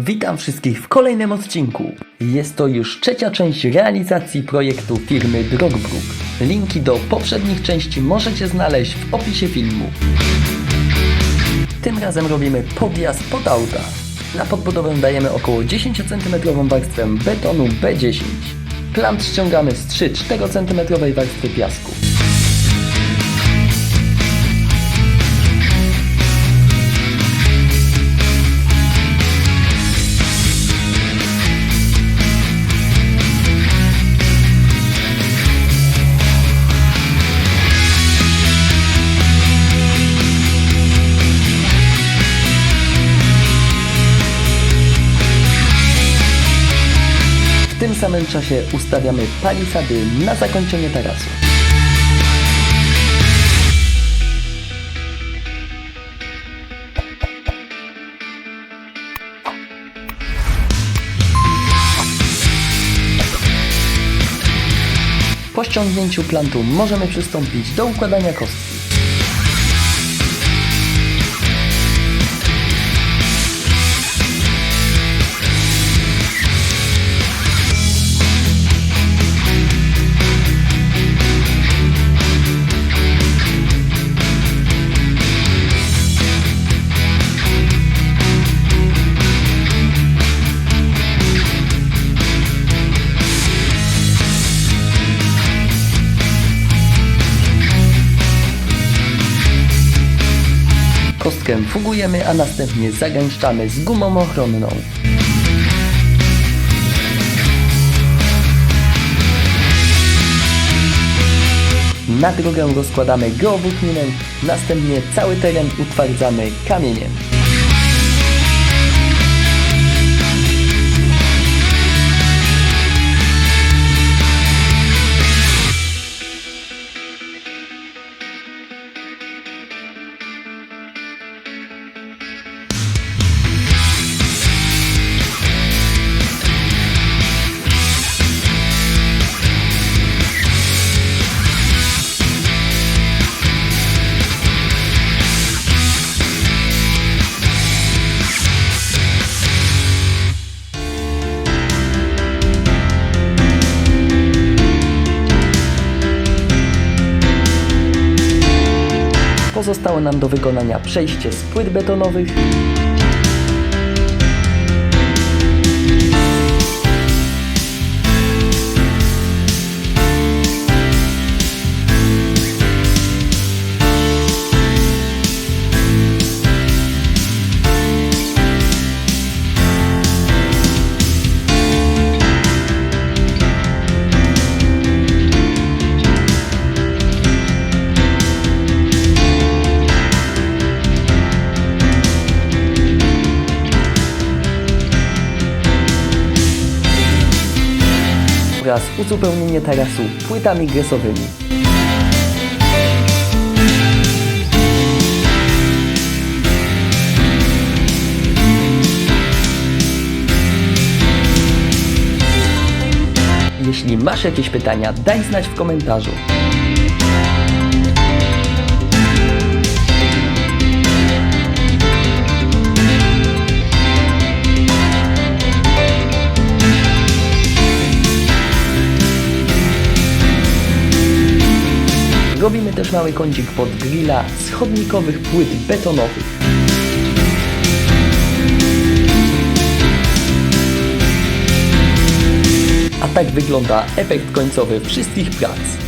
Witam wszystkich w kolejnym odcinku. Jest to już trzecia część realizacji projektu firmy Drogbrook. Linki do poprzednich części możecie znaleźć w opisie filmu. Tym razem robimy podjazd pod auta. Na podbudowę dajemy około 10 cm warstwę betonu B10. Plant ściągamy z 3-4 cm warstwy piasku. W tym samym czasie ustawiamy palisady na zakończenie tarasu. Po ściągnięciu plantu możemy przystąpić do układania kostki. Fugujemy, a następnie zagęszczamy z gumą ochronną. Na drogę rozkładamy geowłókninę, następnie cały teren utwardzamy kamieniem. Pozostało nam do wykonania przejście z płyt betonowych, oraz uzupełnienie tarasu płytami gresowymi. Jeśli masz jakieś pytania, daj znać w komentarzu. Robimy też mały kącik pod grilla z chodnikowych płyt betonowych. A tak wygląda efekt końcowy wszystkich prac.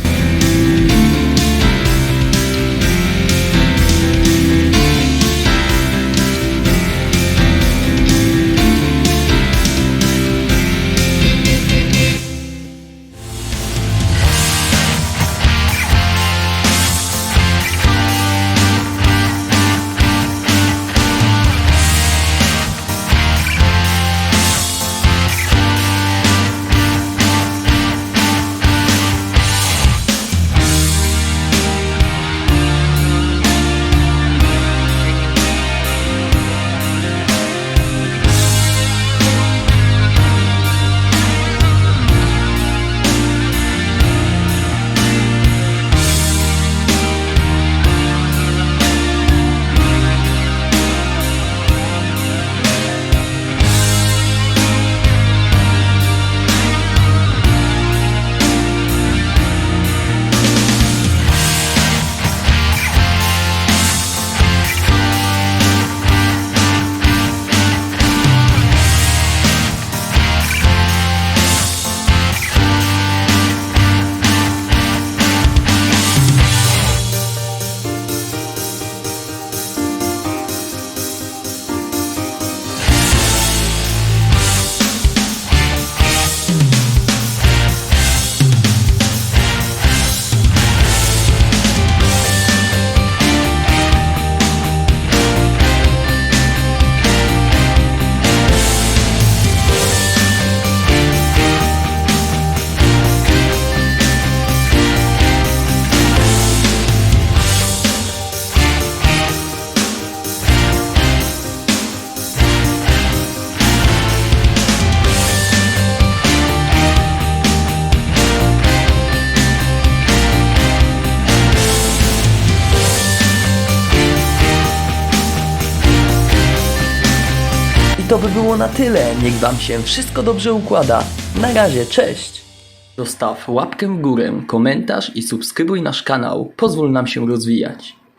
To by było na tyle. Niech Wam się wszystko dobrze układa. Na razie, cześć! Zostaw łapkę w górę, komentarz i subskrybuj nasz kanał. Pozwól nam się rozwijać.